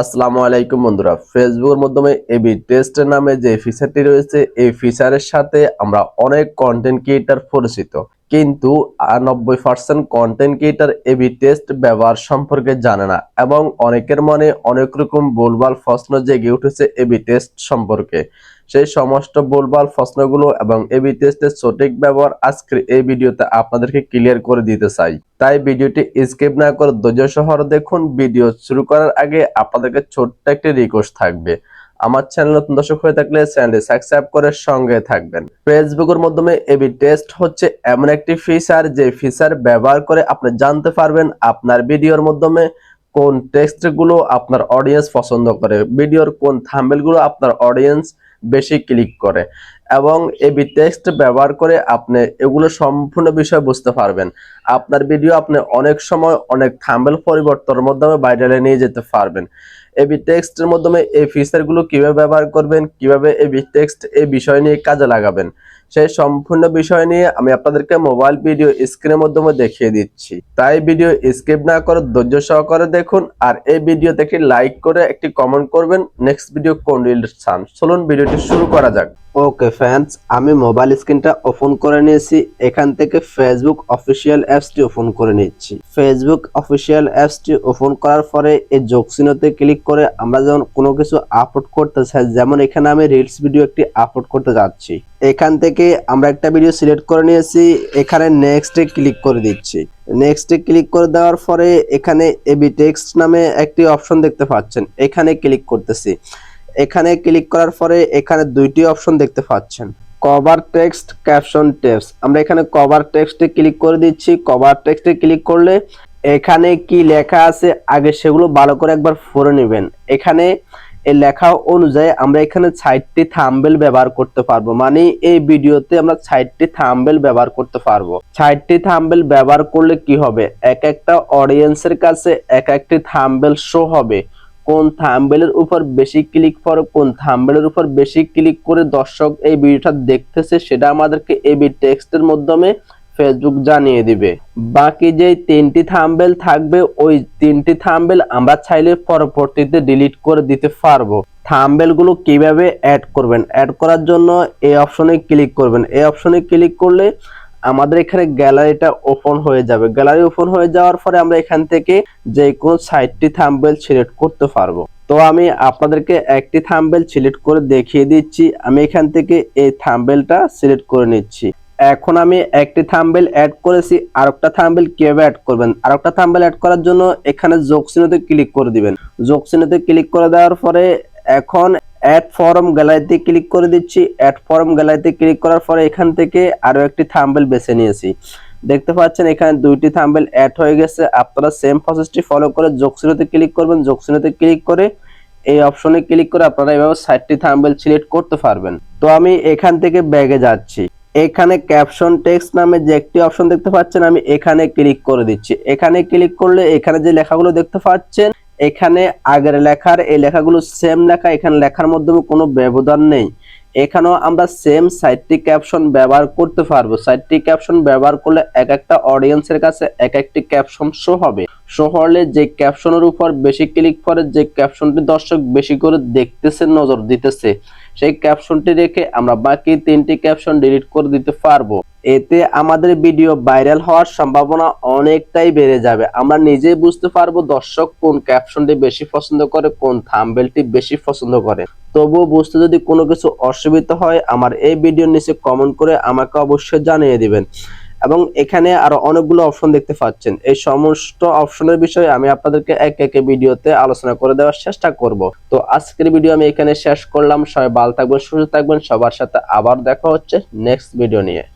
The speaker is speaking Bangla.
আসসালামু আলাইকুম বন্ধুরা। ফেসবুকের মাধ্যমে এবি টেস্টের নামে যে ফিচারটি রয়েছে, এই ফিচারের সাথে আমরা অনেক কন্টেন্ট ক্রিয়েটার পরিচিত। কিন্তু নব্বই percent content creator A B test ব্যবহার সম্পর্কে জানে না এবং অনেকের মনে অনেক রকম ভুলভাল প্রশ্ন জেগে উঠেছে এবি টেস্ট সম্পর্কে। সেই সমস্ত ভুলভাল প্রশ্নগুলো এবং এবি টেস্টের সঠিক ব্যবহার আজকের এই ভিডিওতে আপনাদেরকে ক্লিয়ার করে দিতে চাই। তাই ভিডিওটি স্কিপ না করে ধৈর্য সহ দেখুন। ভিডিও শুরু করার আগে আপনাদেরকে ছোট্ট একটি রিকোয়েস্ট থাকবে। আমার চ্যানেল নতুন দর্শক হয়ে থাকলে চ্যানেলটি সাবস্ক্রাইব করে সঙ্গে থাকবেন। ফেসবুকের মাধ্যমে এবি টেস্ট হচ্ছে এমন একটি ফিচার যে ফিচার ব্যবহার করে আপনি জানতে পারবেন আপনার ভিডিওর মাধ্যমে কোন টেক্সটগুলো আপনার অডিয়েন্স পছন্দ করে, ভিডিওর কোন থাম্বেলগুলো আপনার অডিয়েন্স বেশি ক্লিক করে। এবং এবি টেক্সট ব্যবহার করে আপনি এগুলো সম্পূর্ণ বিষয় বুঝতে পারবেন। আপনার ভিডিও আপনি অনেক সময় অনেক থাম্বেল পরিবর্তনের মাধ্যমে ভাইরালে নিয়ে যেতে পারবেন। এবি টেক্সটের মাধ্যমে এই ফিচারগুলো কীভাবে ব্যবহার করবেন, কীভাবে এবি টেক্সট এই বিষয় নিয়ে কাজে লাগাবেন, সেই সম্পূর্ণ বিষয় নিয়ে আমি আপনাদেরকে মোবাইল ভিডিও স্ক্রিনের মাধ্যমে দেখিয়ে দিচ্ছি। তাই ভিডিও স্কিপ না করে ধৈর্য সহকারে দেখুন আর এই ভিডিও দেখে লাইক করে একটি কমেন্ট করবেন। নেক্সট ভিডিও কোন রিলেটেড চান চলুন ভিডিওটি শুরু করা যাক। ওকে ফ্যান্স আমি মোবাইল স্ক্রিনটা ওপেন করে নিয়েছি। এখান থেকে ফেসবুক অফিসিয়াল অ্যাপসটি ওপেন করে নিচ্ছি। ফেসবুক অফিসিয়াল অ্যাপসটি ওপেন করার পরে এই যোগ চিহ্নতে ক্লিক করে আমরা যখন কোনো কিছু আপলোড করতে চাই, যেমন এখানে আমি রিলস ভিডিও একটি আপলোড করতে যাচ্ছি। এখান থেকে আমরা একটা ভিডিও সিলেক্ট করে নিয়েছি, এখানে নেক্সটে ক্লিক করে দিচ্ছি। নেক্সটে ক্লিক করে দেওয়ার পরে এখানে এবি টেক্সট নামে একটি অপশন দেখতে পাচ্ছেন, এখানে ক্লিক করতেছি। এখানে ক্লিক করার পরে এখানে দুইটি অপশন দেখতে পাচ্ছেন। Cover text, caption text. আমরা এখানে কভার টেক্সটে ক্লিক করে দিচ্ছি। কভার টেক্সটে ক্লিক করলে এখানে কি লেখা আছে আগে সেগুলো ভালো করে একবার পড়ে নেবেন। এখানে এই লেখা অনুযায়ী আমরা এখানে সাইটটি থাম্বেল ব্যবহার করতে পারব। মানে এই ভিডিওতে আমরা সাইটটি থাম্বেল ব্যবহার করতে পারব। সাইটটি থাম্বেল ব্যবহার করলে কি হবে? এক একটা অডিয়েন্সের কাছে এক একটি থাম্বেল শো হবে। কোন থাম্বেলের উপর বেশি ক্লিক করে, কোন থাম্বেলের উপর বেশি ক্লিক করে দর্শক এই ভিডিওটা দেখতেছে, সেটা আমাদেরকে এবি টেক্সটের মাধ্যমে ফেসবুক জানিয়ে দিবে। বাকি যে তিনটি থাম্বেল থাকবে, ওই তিনটি থাম্বেল আমরা চাইলে পরবর্তীতে ডিলিট করে দিতে পারব। থাম্বেলগুলো কীভাবে অ্যাড করবেন? অ্যাড করার জন্য এই অপশনে ক্লিক করবেন। এই অপশনে ক্লিক করলে আমাদের এখানে গ্যালারিটা ওপেন হয়ে যাবে। গ্যালারি ওপেন হয়ে যাওয়ার পরে আমরা এখান থেকে যে কোনো সাইটটি থাম্বেল সিলেক্ট করতে পারব। তো আমি আপনাদেরকে একটি থাম্বেল সিলেক্ট করে দেখিয়ে দিচ্ছি। আমি এখান থেকে এই থাম্বেলটা সিলেক্ট করে নিচ্ছি। এখন আমি একটি থাম্বেল অ্যাড করেছি। আর একটা থাম্বেল কীভাবে অ্যাড করবেন? আর একটা থাম্বেল অ্যাড করার জন্য এখানে যোগ চিহ্নতে ক্লিক করে দিবেন। যোগ চিহ্নতে ক্লিক করে দেওয়ার পরে এখন অ্যাড ফর্ম গ্যালারিতে ক্লিক করে দিচ্ছি। অ্যাড ফর্ম গ্যালারিতে ক্লিক করার পরে এখান থেকে আরও একটি থাম্বেল বেছে নিয়েছি। দেখতে পাচ্ছেন এখানে দুইটি থাম্বেল অ্যাড হয়ে গেছে। আপনারা সেম প্রসেসটি ফলো করে যোগ চিহ্নতে ক্লিক করবেন। যোগ চিহ্নতে ক্লিক করে এই অপশনে ক্লিক করে আপনারা এভাবে সাইটটি থাম্বেল সিলেক্ট করতে পারবেন। তো আমি এখান থেকে ব্যাগে যাচ্ছি। এখানে ক্যাপশন টেক্সট নামে যে একটি অপশন দেখতে পাচ্ছেন, আমি এখানে ক্লিক করে দিচ্ছি। এখানে ক্লিক করলে এখানে যে লেখাগুলো দেখতে পাচ্ছেন এখানে আগের লেখার এই লেখাগুলো সেম লেখা, এখানে লেখার মাধ্যমে কোনো ব্যবধান নেই। এখানেও আমরা সেম সাইটটি ক্যাপশন ব্যবহার করতে পারব। সাইটটি ক্যাপশন ব্যবহার করলে এক একটা অডিয়েন্সের কাছে এক একটি ক্যাপশন শো হবে। শো হলে যে ক্যাপশনের উপর বেশি ক্লিক করে, যে ক্যাপশনটি দর্শক বেশি করে দেখতেছে, নজর দিতেছে। সেই ক্যাপশনটি রেখে আমরা বাকি তিনটি ক্যাপশন ডিলিট করে দিতে পারব। এতে আমাদের ভিডিও ভাইরাল হওয়ার সম্ভাবনা অনেকটাই বেড়ে যাবে। আমরা নিজেই বুঝতে পারব দর্শক কোন ক্যাপশনটি বেশি পছন্দ করে, কোন থাম্বেলটি বেশি পছন্দ করে। তবুও বুঝতে যদি কোনো কিছু অসুবিধা হয়, আমার এই ভিডিওর নিচে কমেন্ট করে আমাকে অবশ্যই জানিয়ে দিবেন। এবং এখানে আরও অনেকগুলো অপশন দেখতে পাচ্ছেন। এই সমস্ত অপশনের বিষয়ে আমি আপনাদেরকে এক একে ভিডিওতে আলোচনা করে দেওয়ার চেষ্টা করব। তো আজকের ভিডিও আমি এখানে শেষ করলাম। সবাই ভালো থাকবেন, সুস্থ থাকবেন। সবার সাথে আবার দেখা হচ্ছে নেক্সট ভিডিও নিয়ে।